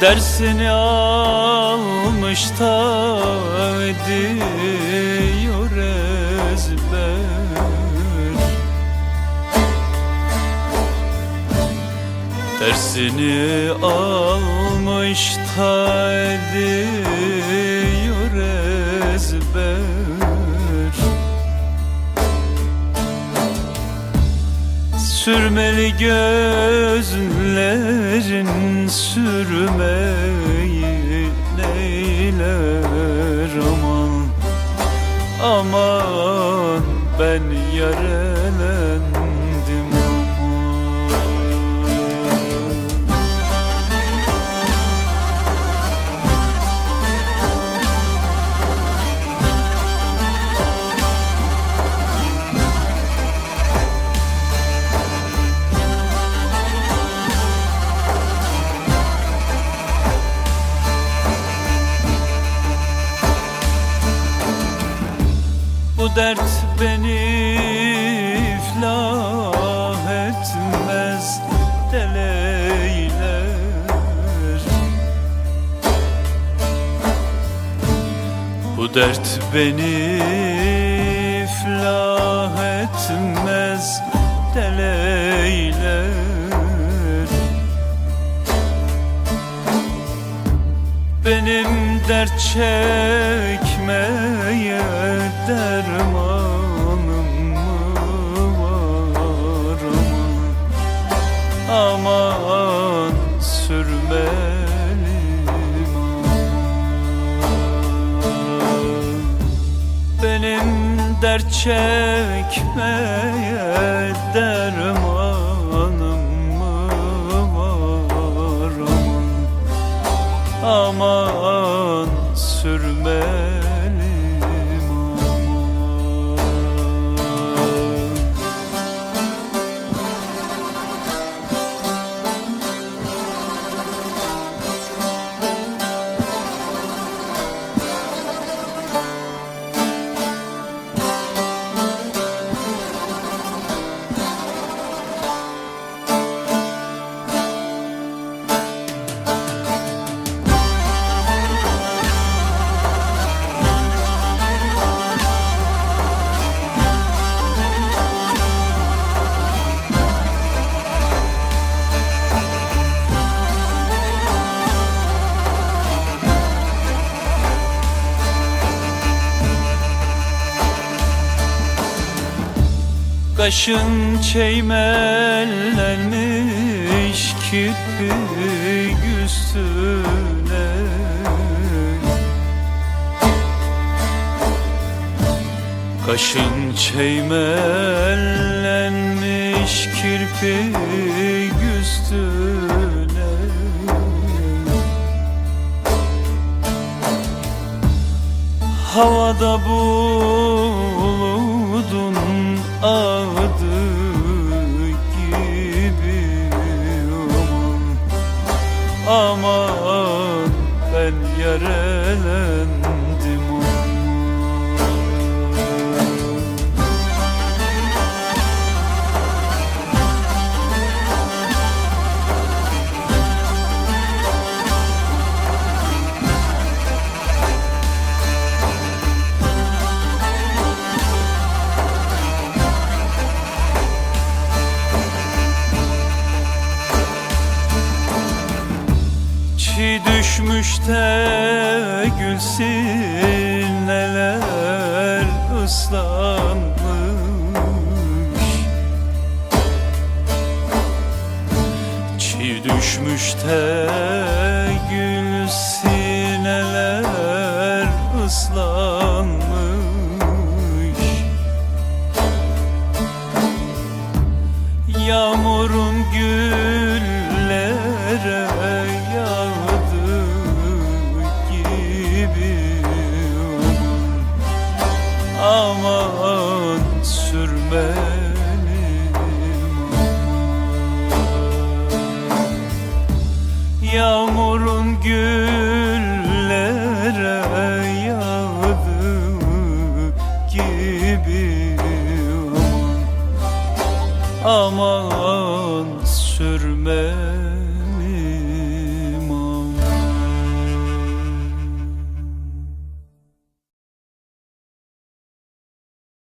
Dersini almış da ediyor ezber. Dersini almış da ediyor ezber Sürmeli gözlerin sürmeyi neyler aman Aman ben yarelendim Bu dert beni iflah etmez deleyler Bu dert beni dert çekmeye dermanım mı var. Aman Aman sürmelim. Aman Benim dert çekmeye dermanım mı var. Aman Aman sürmelim Kaşın çeymellenmiş kirpik üstüne. Kaşın çeymellenmiş kirpik üstüne. Havada buludun ağdı aman ben yarelendim düşmüş de gülsün neler ıslanmış. Çiğ düşmüş de gülsün neler ıslanmış. Yağmurun güllere Aman sürmelim Yağmurun güllere yağdı gibi aman Aman sürme